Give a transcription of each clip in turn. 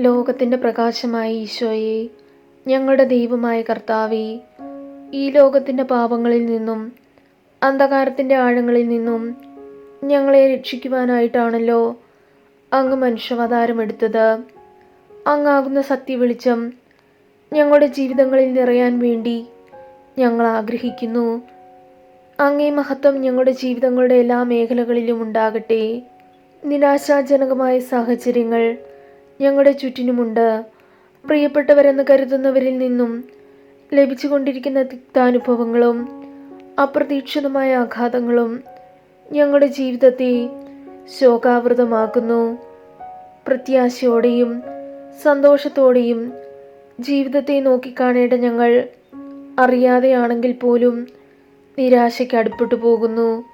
ലോകത്തിന്റെ പ്രകാശമായ ഈശോയെ ഞങ്ങളുടെ ദൈവമായ കർത്താവെ ഈ ലോകത്തിന്റെ പാപങ്ങളിൽ നിന്നും അന്ധകാരത്തിന്റെ ആഴങ്ങളിൽ നിന്നും ഞങ്ങളെ രക്ഷിക്കുവാനായിട്ടാണല്ലോ അങ്ങ് മനുഷ്യവതാരമെടുത്തത് അങ്ങാകുന്ന സത്യവെളിച്ചം ഞങ്ങളുടെ ജീവിതങ്ങളിൽ നിറയാൻ വേണ്ടി ഞങ്ങൾ ആഗ്രഹിക്കുന്നു. അങ്ങേ മഹത്വം ഞങ്ങളുടെ ജീവിതങ്ങളുടെ എല്ലാ മേഖലകളിലും ഉണ്ടാകട്ടെ. നിരാശാജനകമായ സാഹചര്യങ്ങൾ ഞങ്ങളുടെ ചുറ്റിനുമുണ്ട്. പ്രിയപ്പെട്ടവരെന്ന് കരുതുന്നവരിൽ നിന്നും ലഭിച്ചുകൊണ്ടിരിക്കുന്ന തിക്താനുഭവങ്ങളും അപ്രതീക്ഷിതമായ ആഘാതങ്ങളും ഞങ്ങളുടെ ജീവിതത്തെ ശോകാവൃതമാക്കുന്നു. പ്രത്യാശയോടെയും സന്തോഷത്തോടെയും ജീവിതത്തെ നോക്കിക്കാണേണ്ട ഞങ്ങൾ അറിയാതെയാണെങ്കിൽ പോലും നിരാശയ്ക്ക് അടുപ്പിട്ടു പോകുന്നു.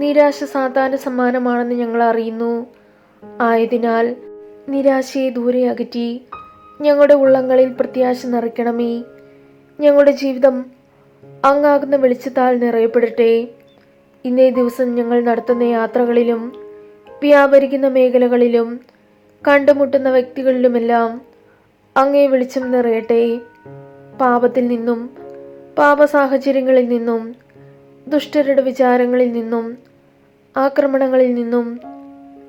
നിരാശ സാധാരണ സമ്മാനമാണെന്ന് ഞങ്ങൾ അറിയുന്നു. ആയതിനാൽ നിരാശയെ ദൂരെ അകറ്റി. ഞങ്ങളുടെ ഉള്ളങ്ങളിൽ പ്രത്യാശ നിറയ്ക്കണമേ. ഞങ്ങളുടെ ജീവിതം അങ്ങാകുന്ന വെളിച്ചത്താൽ നിറയപ്പെടട്ടെ. ഇന്നേ ദിവസം ഞങ്ങൾ നടത്തുന്ന യാത്രകളിലും വ്യാപരിക്കുന്ന മേഖലകളിലും കണ്ടുമുട്ടുന്ന വ്യക്തികളിലുമെല്ലാം അങ്ങേ വെളിച്ചം നിറയട്ടെ. പാപത്തിൽ നിന്നും പാപ സാഹചര്യങ്ങളിൽ നിന്നും ദുഷ്ടരുടെ വിചാരങ്ങളിൽ നിന്നും ആക്രമണങ്ങളിൽ നിന്നും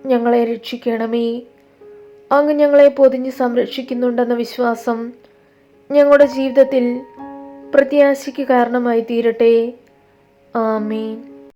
ഞങ്ങളെ രക്ഷിക്കണമേ. അങ്ങ് ഞങ്ങളെ പൊതിഞ്ഞ് സംരക്ഷിക്കുന്നുണ്ടെന്ന വിശ്വാസം ഞങ്ങളുടെ ജീവിതത്തിൽ പ്രത്യാശയ്ക്ക് കാരണമായി തീരട്ടെ. ആമീൻ.